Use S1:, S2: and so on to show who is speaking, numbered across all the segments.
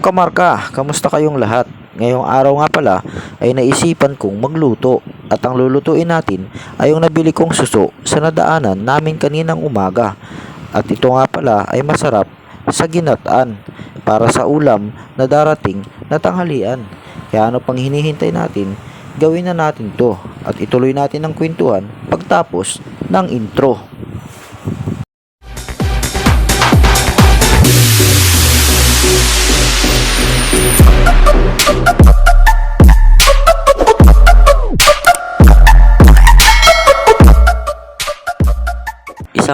S1: Kamarka, kamusta kayong lahat? Ngayong araw nga pala ay naisipan kong magluto at ang lulutuin natin ay yung nabili kong suso sa nadaanan namin kaninang umaga. At ito nga pala ay masarap sa ginataan para sa ulam na darating na tanghalian. Kaya ano pang hinihintay natin, gawin na natin to at ituloy natin ang kwentuhan pagtapos ng intro.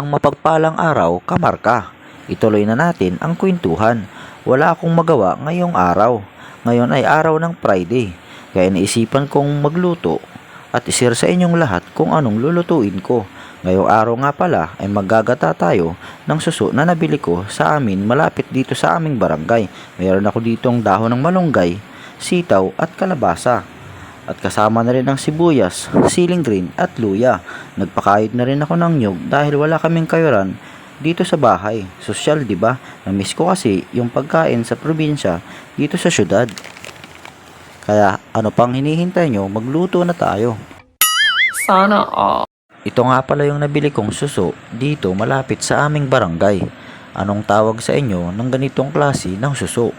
S1: Isang mapagpalang araw, kamarka. Ituloy na natin ang kwentuhan. Wala akong magawa ngayong araw. Ngayon ay araw ng Friday. Kaya naisipan kong magluto at isir sa inyong lahat kung anong lulutuin ko. Ngayong araw nga pala ay maggagata tayo ng suso na nabili ko sa amin malapit dito sa aming barangay. Mayroon ako ditong dahon ng malunggay, sitaw at kalabasa. At kasama na rin ang sibuyas, siling green at luya. Nagpakayod na rin ako ng nyug dahil wala kaming kayuran dito sa bahay. Sosyal, 'di ba? Na-miss ko kasi yung pagkain sa probinsya dito sa syudad. Kaya ano pang hinihintay nyo, magluto na tayo.
S2: Sana all.
S1: Ito nga pala yung nabili kong suso dito malapit sa aming barangay. Anong tawag sa inyo ng ganitong klase ng suso?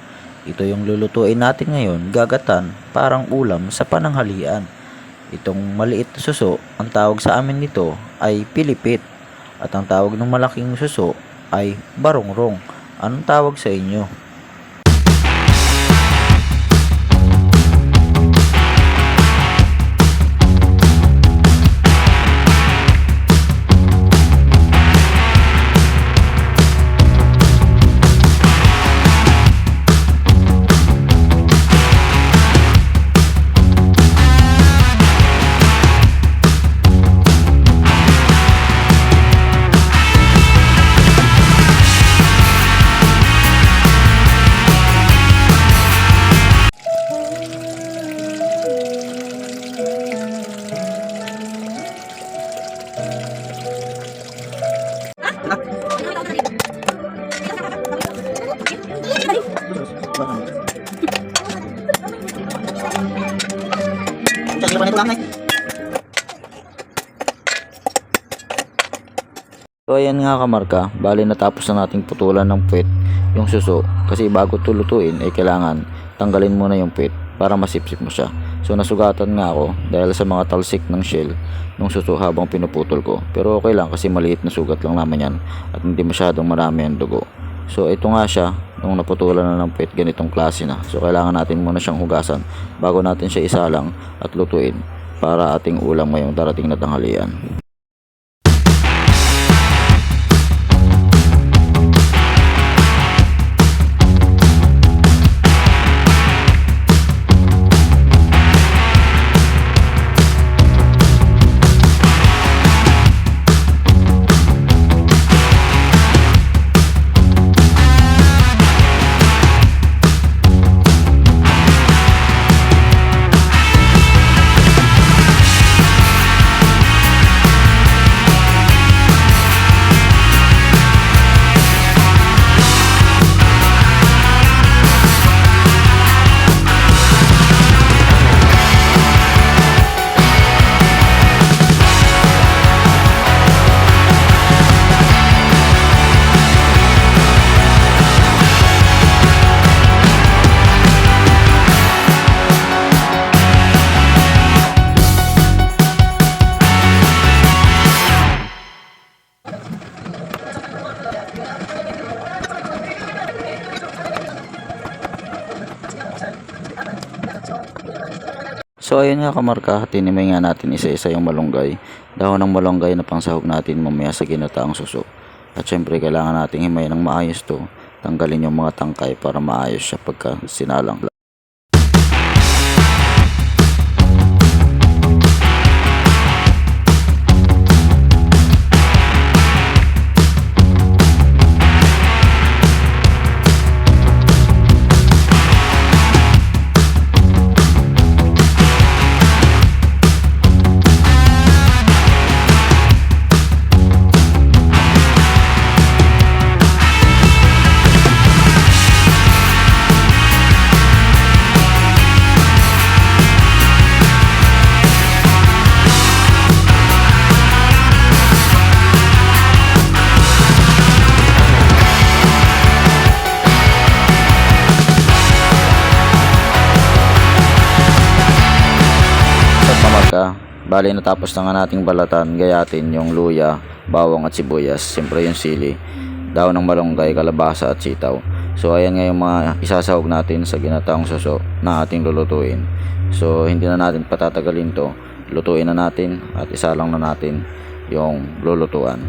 S1: Ito yung lulutuin natin ngayon, gagatan, parang ulam sa pananghalian. Itong maliit na suso, ang tawag sa amin nito ay pilipit. At ang tawag ng malaking suso ay barongrong. Anong tawag sa inyo? So ayan nga kamarka, bali natapos na nating putulan ng puwet yung suso kasi bago tulutuin ay kailangan tanggalin muna yung puwet para masipsip mo siya. So nasugatan nga ako dahil sa mga talsik ng shell nung suso habang pinuputol ko. Pero okay lang kasi maliit na sugat lang naman yan at hindi masyadong marami ang dugo. So ito nga siya, nung naputulan na ng puwet ganitong klase na. So kailangan natin muna siyang hugasan bago natin siya isalang at lutuin para ating ulam ngayong darating na tanghalian. So ayun nga kamarka, tinimay nga natin isa-isa yung malunggay. Dahon ng malunggay na pangsahog natin mamaya sa ginataang suso. At syempre kailangan nating himayin ng maayos to. Tanggalin yung mga tangkay para maayos siya pagka sinalang. Kamarga. Bali natapos na nga nating balatan, gayatin yung luya, bawang at sibuyas, siyempre yung sili, daw ng malunggay, kalabasa at sitaw. So ayan nga yung mga isasahog natin sa ginataang suso na ating lulutuin. So hindi na natin patatagalin to. Lutuin na natin at isa lang na natin yung lulutuan.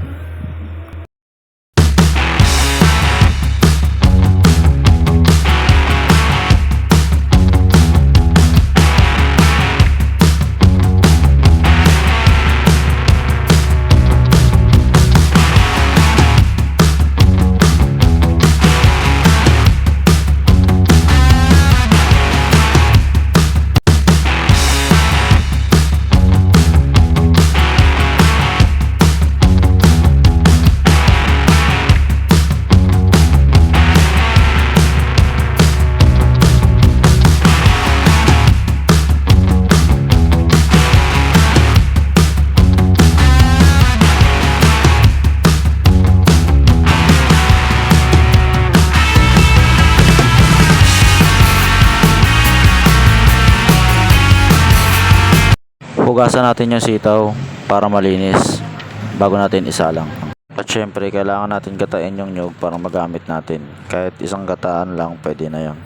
S1: Hugasan natin yung sitaw para malinis bago natin isalang. At syempre, kailangan natin gatain yung nyug para magamit natin. Kahit isang gataan lang, pwede na yan.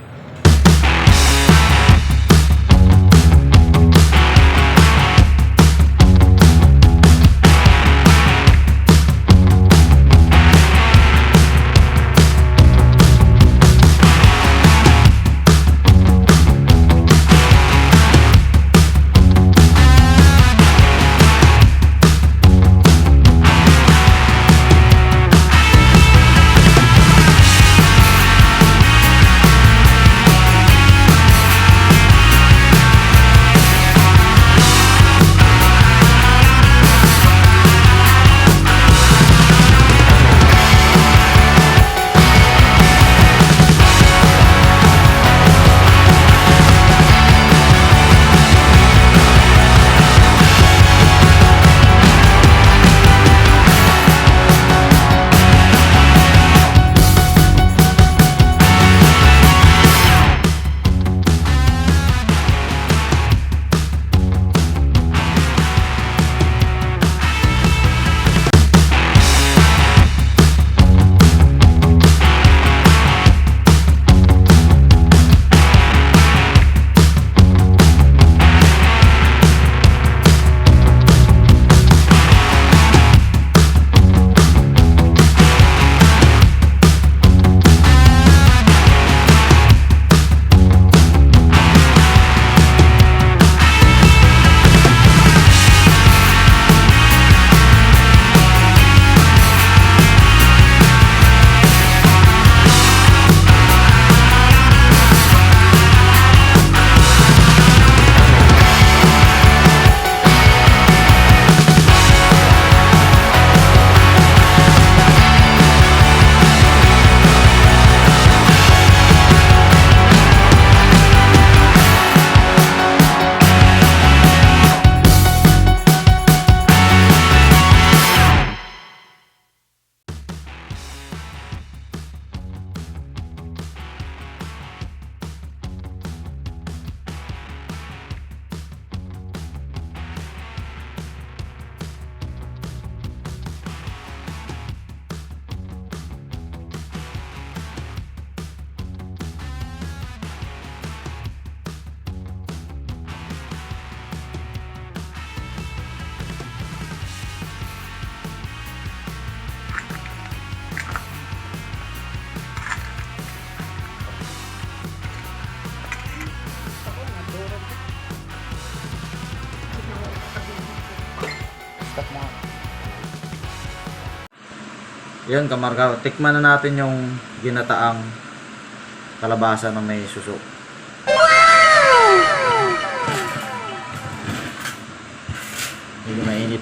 S1: Yan, kamarga. Tikman na natin yung ginataang kalabasa na may suso. Medyo mainit.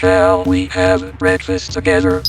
S3: Shall we have breakfast together?